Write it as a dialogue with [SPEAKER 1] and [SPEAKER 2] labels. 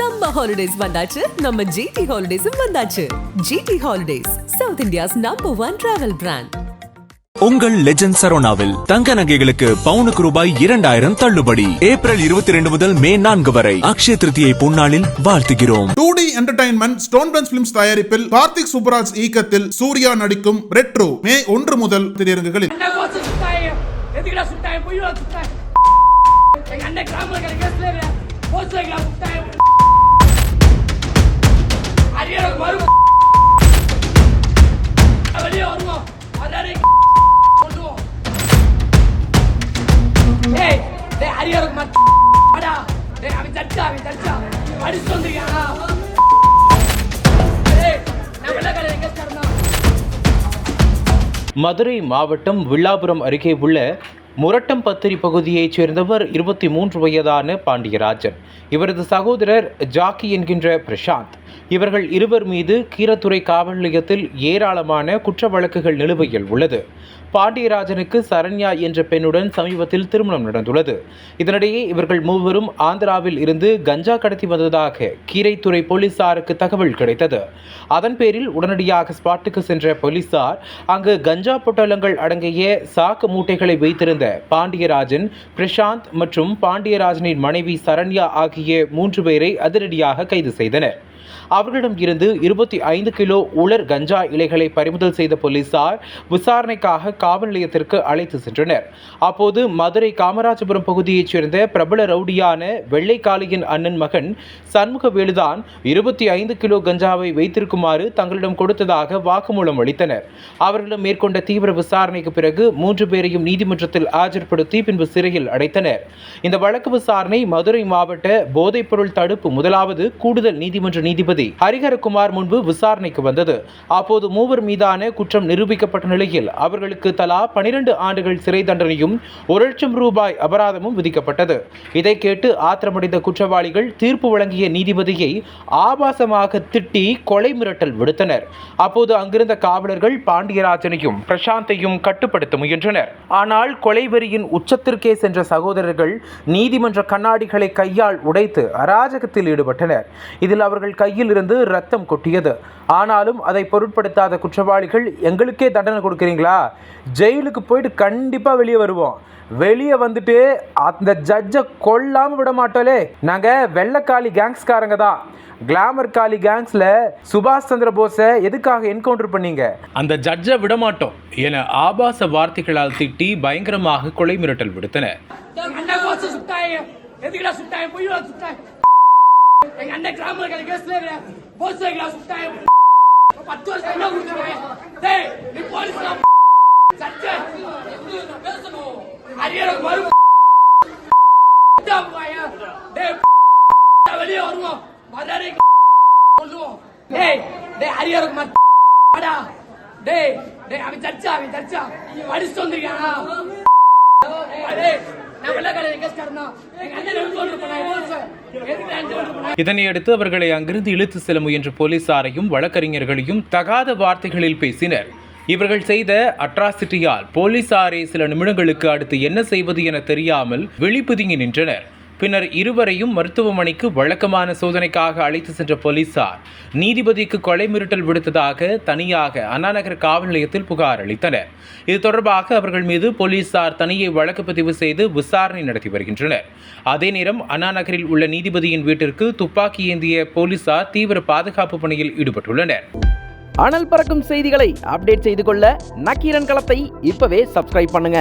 [SPEAKER 1] Summer holidays வந்தாச்சு. நம்ம GT ஹாலிடேஸும் வந்தாச்சு. GT holidays South India's number one travel brand
[SPEAKER 2] உங்கள் லெஜண்ட் சரோனாவில் தங்க நகைகளுக்கு பவுனுக்கு ரூபாய் இரண்டாயிரம் தள்ளுபடி. ஏப்ரல் இருபத்தி ரெண்டு முதல் மே நான்கு வரை அக்ஷய திருத்தியை பொன்னாளில் வாழ்த்துகிறோம்.
[SPEAKER 3] Two D entertainment stone bench films தயாரிப்பில் கார்த்திக் சுப்பராஜ் இயக்கத்தில் சூர்யா நடிக்கும் ரெட்ரோ மே ஒன்று முதல் திரையரங்குகளில்.
[SPEAKER 4] எங்க அண்ணன் கிராமத்துல
[SPEAKER 5] மதுரை மாவட்டம் வில்லாபுரம் அருகே உள்ள முரட்டம்பத்திரி பகுதியைச் சேர்ந்தவர் இருபத்தி மூன்று வயதான பாண்டியராஜன். இவரது சகோதரர் ஜாக்கி என்கின்ற பிரசாந்த். இவர்கள் இருவர் மீது கீரத்துறை காவல் நிலையத்தில் ஏராளமான குற்ற வழக்குகள் நிலுவையில் உள்ளது. பாண்டியராஜனுக்கு சரண்யா என்ற பெண்ணுடன் சமீபத்தில் திருமணம் நடந்துள்ளது. இதனிடையே இவர்கள் மூவரும் ஆந்திராவில் இருந்து கஞ்சா கடத்தி வந்ததாக கீரைத்துறை போலீசாருக்கு தகவல் கிடைத்தது. அதன் பேரில் உடனடியாக ஸ்பாட்டுக்கு சென்ற போலீசார் அங்கு கஞ்சா பொட்டலங்கள் அடங்கிய சாக்கு மூட்டைகளை வைத்திருந்த பாண்டியராஜன் பிரசாந்த் மற்றும் பாண்டியராஜனின் மனைவி சரண்யா ஆகிய மூன்று பேரை அதிரடியாக கைது செய்தனர். அவர்களிடம் இருந்து இருபத்தி ஐந்து கிலோ உலர் கஞ்சா இலைகளை பறிமுதல் செய்த போலீசார் விசாரணைக்காக காவல் நிலையத்திற்கு அழைத்து சென்றனர். அப்போது மதுரை காமராஜபுரம் பகுதியைச் சேர்ந்த பிரபல ரவுடியான வெள்ளைக்காளியின் அண்ணன் மகன் சண்முகவேலுதான் இருபத்தி ஐந்து கிலோ கஞ்சாவை வைத்திருக்குமாறு தங்களிடம் கொடுத்ததாக வாக்குமூலம் அளித்தனர். அவர்களிடம் மேற்கொண்ட தீவிர விசாரணைக்கு பிறகு மூன்று பேரையும் நீதிமன்றத்தில் ஆஜர்படுத்தி பின்பு சிறையில் அடைத்தனர். இந்த வழக்கு விசாரணை மதுரை மாவட்ட போதைப்பொருள் தடுப்பு முதலாவது கூடுதல் நீதிமன்ற நீதி நீதிபதி ஹரிஹரகுமார் முன்பு விசாரணைக்கு வந்தது. அப்போது மூவர் மீதான குற்றம் நிரூபிக்கப்பட்ட நிலையில் அவர்களுக்கு தலா பனிரெண்டு ஆண்டுகள் சிறை தண்டனையும் ஒரு லட்சம் ரூபாய் அபராதமும் விதிக்கப்பட்டது. இதை கேட்டு ஆத்திரமடைந்த குற்றவாளிகள் தீர்ப்பு வழங்கிய நீதிபதியை ஆபாசமாக திட்டி கொலை மிரட்டல் விடுத்தனர். அப்போது அங்கிருந்த காவலர்கள் பாண்டியராஜனையும் பிரசாந்தையும் கட்டுப்படுத்த முயன்றனர். ஆனால் கொலைவெறியின் உச்சத்திற்கே சென்ற சகோதரர்கள் நீதிமன்ற கண்ணாடிகளை கையால் உடைத்து அராஜகத்தில் ஈடுபட்டனர். இதில் அவர்கள் கையில் இருந்து ரத்தம் கொட்டியது. ஆனாலும் அதை பொருட்படுத்தாத குற்றவாளிகள் எங்களுக்கே தண்டனை கொடுக்குறீங்களா? ஜெயிலுக்கு போயிட்டு கண்டிப்பாக வெளியே வருவோம். வெளியே வந்துட்டு அந்த ஜட்ஜை கொல்லாம விட மாட்டோலே நாங்க வெள்ளக்காளி கேங்ஸ்காரங்க தான். கிளாமர் காளி கேங்ஸ்ல சுபாஷ் சந்திர போஸை எதுக்காக என்கவுண்டர் பண்ணீங்க? அந்த ஜட்ஜை விட மாட்டோம் என ஆபாச வார்த்தைகளால் திட்டி பயங்கரமாக கொலை மிரட்டல் விடுத்தனர்.
[SPEAKER 4] எங்க அண்ணன் கிராமத்துல கேஸ்ல போஸ்ட் கிளாஸ் சுத்தாயம் பத்து வருஷம் என்ன கொடுத்துருவேன் டேய் நீ போலீஸ் சச்ச பேசணும். அரியருக்கு வரும் டேய் வெளியே வருவோம் மதுரை கொள்ளுவோம் டேய் டேய் அரியருக்கு மத்த டேய் டேய் அவன் சச்சா அவன் நீ படிச்சு வந்திருக்கானா டேய்
[SPEAKER 5] இதனையடுத்து அவர்களை அங்கிருந்து இழுத்து செல்ல முயன்ற போலீசாரையும் வழக்கறிஞர்களையும் தகாத வார்த்தைகளில் பேசினர். இவர்கள் செய்த அட்ராசிட்டியால் போலீசாரே சில நிமிடங்களுக்கு அடுத்து என்ன செய்வது என தெரியாமல் வெளிப்புதுங்கி நின்றனர். பின்னர் இருவரையும் மருத்துவமனைக்கு வழக்கமான சோதனைக்காக அழைத்து சென்ற போலீசார் நீதிபதிக்கு கொலை மிரட்டல் விடுத்ததாக தனியாக அண்ணாநகர் காவல் நிலையத்தில் புகார் அளித்தனர். இது தொடர்பாக அவர்கள் மீது போலீசார் தனியை வழக்கு பதிவு செய்து விசாரணை நடத்தி வருகின்றனர். அதே நேரம் அண்ணாநகரில் உள்ள நீதிபதியின் வீட்டிற்கு துப்பாக்கி ஏந்திய போலீசார் தீவிர பாதுகாப்பு பணியில் ஈடுபட்டுள்ளனர்.
[SPEAKER 6] அனல் பறக்கும் செய்திகளை அப்டேட் செய்து கொள்ள நக்கீரன் களத்தை இப்பவே சப்ஸ்கிரைப் பண்ணுங்க.